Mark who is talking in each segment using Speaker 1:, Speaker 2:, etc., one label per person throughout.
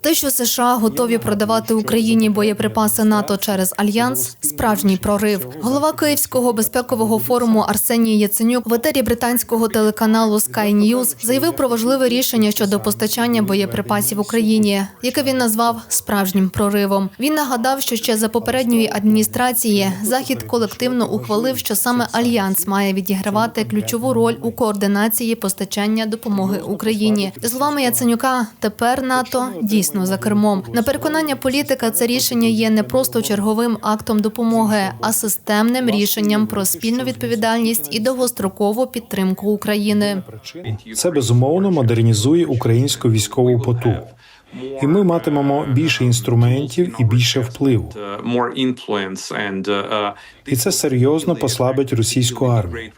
Speaker 1: Те, що США готові продавати Україні боєприпаси НАТО через альянс, справжній прорив. Голова Київського безпекового форуму Арсеній Яценюк в етері британського телеканалу Sky News заявив про важливе рішення щодо постачання боєприпасів Україні, яке він назвав справжнім проривом. Він нагадав, що ще за попередньої адміністрації захід колективно ухвалив, що саме альянс має відігравати ключову роль у координації постачання допомоги Україні. Словами Яценюка, тепер НАТО дійсно за кермом. На переконання політика, це рішення є не просто черговим актом допомоги, а системним рішенням про спільну відповідальність і довгострокову підтримку України.
Speaker 2: Це безумовно модернізує українську військову потугу. І ми матимемо більше інструментів і більше впливу. І це серйозно послабить російську армію.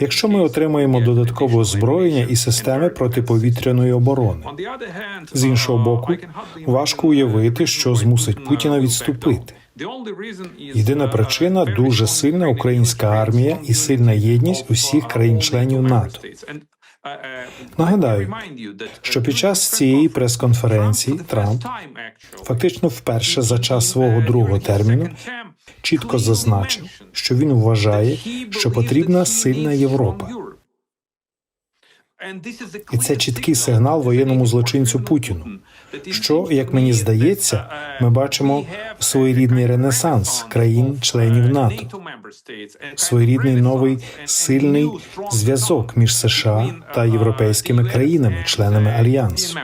Speaker 2: Якщо ми отримаємо додаткове озброєння і системи протиповітряної оборони. З іншого боку, важко уявити, що змусить Путіна відступити. Єдина причина дуже сильна українська армія і сильна єдність усіх країн-членів НАТО. Нагадаю, що під час цієї прес-конференції Трамп фактично вперше за час свого другого терміну чітко зазначив, що він вважає, що потрібна сильна Європа. І це чіткий сигнал воєнному злочинцю Путіну. Що, як мені здається, ми бачимо своєрідний ренесанс країн-членів НАТО, своєрідний новий сильний зв'язок між США та європейськими країнами, членами альянсу.